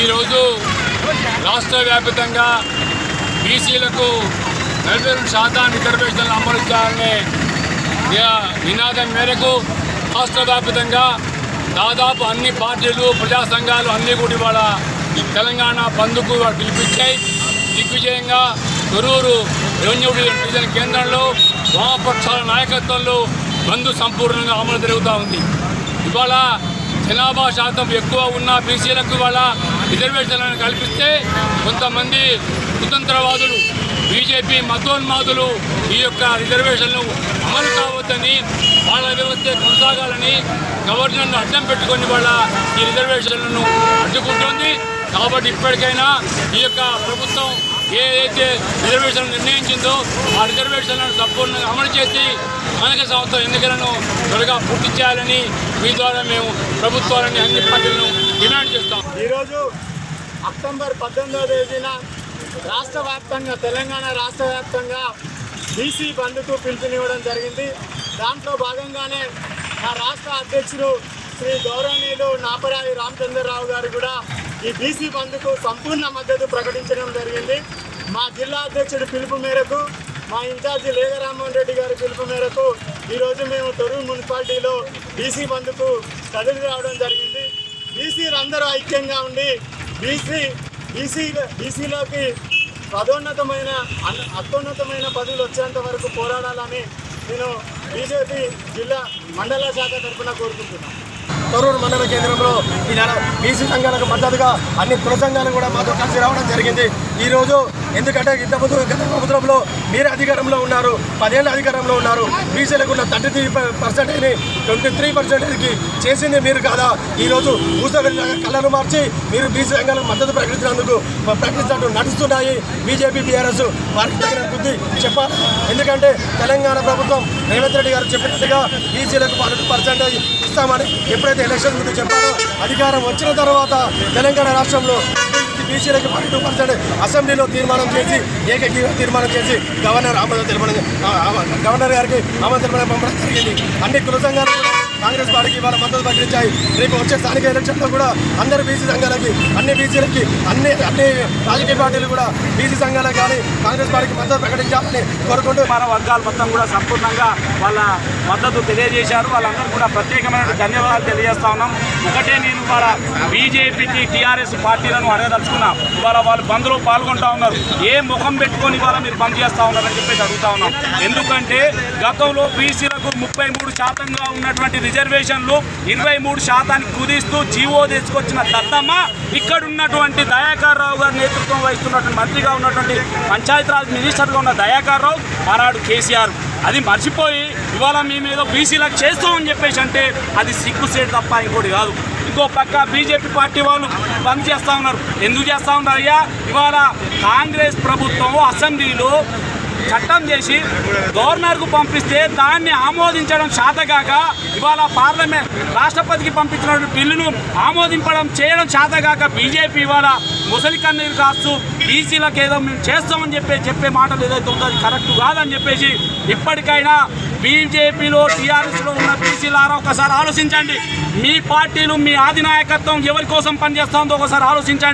ఈరోజు రాష్ట్ర వ్యాప్తంగా బీసీలకు నలభై రెండు శాతం రిజర్వేషన్లు అమలు చేయాలనే నినాదం మేరకు రాష్ట్ర వ్యాప్తంగా దాదాపు అన్ని పార్టీలు ప్రజా సంఘాలు అన్ని కూడా ఇవాళ తెలంగాణ బంద్కు పిలిపించాయి. దిగ్విజయంగా తొరూరు రెవెన్యూ డివిజన్ కేంద్రంలో వామపక్షాల నాయకత్వంలో బంద్ సంపూర్ణంగా అమలు జరుగుతూ ఉంది. ఇవాళ జనాభా శాతం ఎక్కువ ఉన్న బీసీలకు ఇవాళ రిజర్వేషన్లను కల్పిస్తే కొంతమంది స్వతంత్రవాదులు బీజేపీ మతోన్మాదులు ఈ యొక్క రిజర్వేషన్లు అమలు కావద్దని వాళ్ళ వ్యవస్థ కొనసాగాలని గవర్నర్ను అడ్డం పెట్టుకొని వాళ్ళ ఈ రిజర్వేషన్లను అడ్డుకుంటోంది. కాబట్టి ఇప్పటికైనా ఈ యొక్క ప్రభుత్వం ఏదైతే రిజర్వేషన్ నిర్ణయించిందో ఆ రిజర్వేషన్లను సంపూర్ణంగా అమలు చేసి అనేక సంవత్సరం ఎన్నికలను త్వరగా పూర్తి చేయాలని మీ ద్వారా మేము ప్రభుత్వాలని అన్ని పార్టీలను డిమాండ్ చేస్తాం. ఈరోజు అక్టోబర్ పద్దెనిమిదవ తేదీన రాష్ట్ర వ్యాప్తంగా తెలంగాణ రాష్ట్ర వ్యాప్తంగా బీసీ బంధుకు పిలుపునివ్వడం జరిగింది. దాంట్లో భాగంగానే మా రాష్ట్ర అధ్యక్షుడు శ్రీ గౌరవనీయులు నాపరాయి రామచంద్రరావు గారు కూడా ఈ బీసీ బంద్కు సంపూర్ణ మద్దతు ప్రకటించడం జరిగింది. మా జిల్లా అధ్యక్షుడి పిలుపు మేరకు మా ఇన్ఛార్జి లేగరామ్మోహన్ రెడ్డి గారి పిలుపు మేరకు ఈరోజు మేము తొరూరు మున్సిపాలిటీలో బీసీ బంద్కు కదిలి రావడం జరిగింది. బీసీలు అందరూ ఐక్యంగా ఉండి బీసీ బీసీ బీసీలోకి పదోన్నతమైన అన్- అత్యున్నతమైన పదవులు వచ్చేంత వరకు పోరాడాలని నేను బీజేపీ జిల్లా మండల శాఖ తరఫున కోరుకుంటున్నాను. తొర్రూరు మండల కేంద్రంలో ఈ నెల బీసీ సంఘాలకు మద్దతుగా అన్ని కుల సంఘాలు కూడా మాతో కలిసి రావడం జరిగింది. ఈరోజు ఎందుకంటే ఇంత ముందు గత ప్రభుత్వంలో మీరే అధికారంలో ఉన్నారు పదేళ్ళ అధికారంలో ఉన్నారు. బీసీలకు ఉన్న థర్టీ త్రీ పర్సెంటేజ్ని ట్వంటీ త్రీ పర్సెంటేజ్కి చేసింది మీరు కాదా? ఈ రోజు కళ్ళను మార్చి మీరు బీసీ సంఘాలకు మద్దతు ప్రకటించినందుకు ప్రకటించినట్టు నడుస్తున్నాయి బీజేపీ బీఆర్ఎస్ వారికి తగిన బుద్ధి చెప్పాలి. ఎందుకంటే తెలంగాణ ప్రభుత్వం రేవంత్ రెడ్డి గారు చెప్పినట్టుగా బీసీలకు పన్నెండు పర్సెంటేజ్ ఇస్తామని ఎప్పుడైతే ఎలక్షన్ ముందు చెప్పారో. అధికారం వచ్చిన తర్వాత తెలంగాణ రాష్ట్రంలో బీసీలకు టూ పర్సెంట్ అసెంబ్లీలో తీర్మానం చేసి ఏకగ్రీవ తీర్మానం చేసి గవర్నర్ ఆమోదం తెలపడం గవర్నర్ గారికి ఆమోదం తెలిపడం పంపడం జరిగింది. అన్ని కుల సంఘాలు కాంగ్రెస్ పార్టీకి ఇవాళ మద్దతు ప్రకటించాయి. రేపు వచ్చే స్థానిక ఎలక్షన్లో కూడా అందరు బీసీ సంఘాలకి అన్ని బీసీలకి అన్ని అన్ని రాజకీయ పార్టీలు కూడా బీసీ సంఘాలకు కానీ కాంగ్రెస్ పార్టీకి మద్దతు ప్రకటించాలని కోరుకుంటూ మన వర్గాలు మొత్తం కూడా సంపూర్ణంగా వాళ్ళ మద్దతు తెలియజేశారు. వాళ్ళందరూ కూడా ప్రత్యేకమైన ధన్యవాదాలు తెలియజేస్తా ఉన్నాం. ఒకటే నేను ఇవాళ బీజేపీకి టీఆర్ఎస్ పార్టీలను అడగదలుచుకున్నా. ఇవాళ వాళ్ళు బంద్లో పాల్గొంటా ఉన్నారు. ఏ ముఖం పెట్టుకొని ఇవాళ మీరు బంద్ చేస్తా ఉన్నారని చెప్పేసి అడుగుతా ఉన్నాం. ఎందుకంటే గతంలో బీసీలకు ముప్పై మూడు శాతంగా ఉన్నటువంటి రిజర్వేషన్లు ఇరవై మూడు శాతానికి కుదిస్తూ జీవో తీసుకొచ్చిన దత్తమ్మ ఇక్కడ ఉన్నటువంటి దయాకర్ రావు గారి నేతృత్వం వహిస్తున్నటువంటి మంత్రిగా ఉన్నటువంటి పంచాయతీరాజ్ మినిస్టర్గా ఉన్న దయాకర్ రావు ఆనాడు కేసీఆర్. అది మర్చిపోయి ఇవాళ మేము ఏదో బీసీలకు చేస్తామని చెప్పేసి అంటే అది సిగ్గుసేటు తప్ప ఇంకోటి కాదు. ఇంకో పక్క బీజేపీ పార్టీ వాళ్ళు బంద్ చేస్తా ఉన్నారు. ఎందుకు చేస్తా ఉన్నారు అయ్యా? ఇవాళ కాంగ్రెస్ ప్రభుత్వం అసెంబ్లీలో చట్టం చేసి గవర్నర్కు పంపిస్తే దాన్ని ఆమోదించడం శాతగాక. ఇవాళ పార్లమెంట్ రాష్ట్రపతికి పంపించిన బిల్లును ఆమోదింపడం చేయడం శాతగాక. బీజేపీ ఇవాళ ముసలి కన్నీరు కాస్తూ బీసీలకు ఏదో మేము చేస్తామని చెప్పి చెప్పే మాటలు ఏదైతే ఉందో అది కరెక్ట్ కాదని చెప్పేసి ఇప్పటికైనా బీజేపీలో టీఆర్ఎస్లో ఉన్న బీసీలారా ఒకసారి ఆలోచించండి. మీ పార్టీలు మీ ఆధినాయకత్వం ఎవరి కోసం పనిచేస్తుందో ఒకసారి ఆలోచించండి.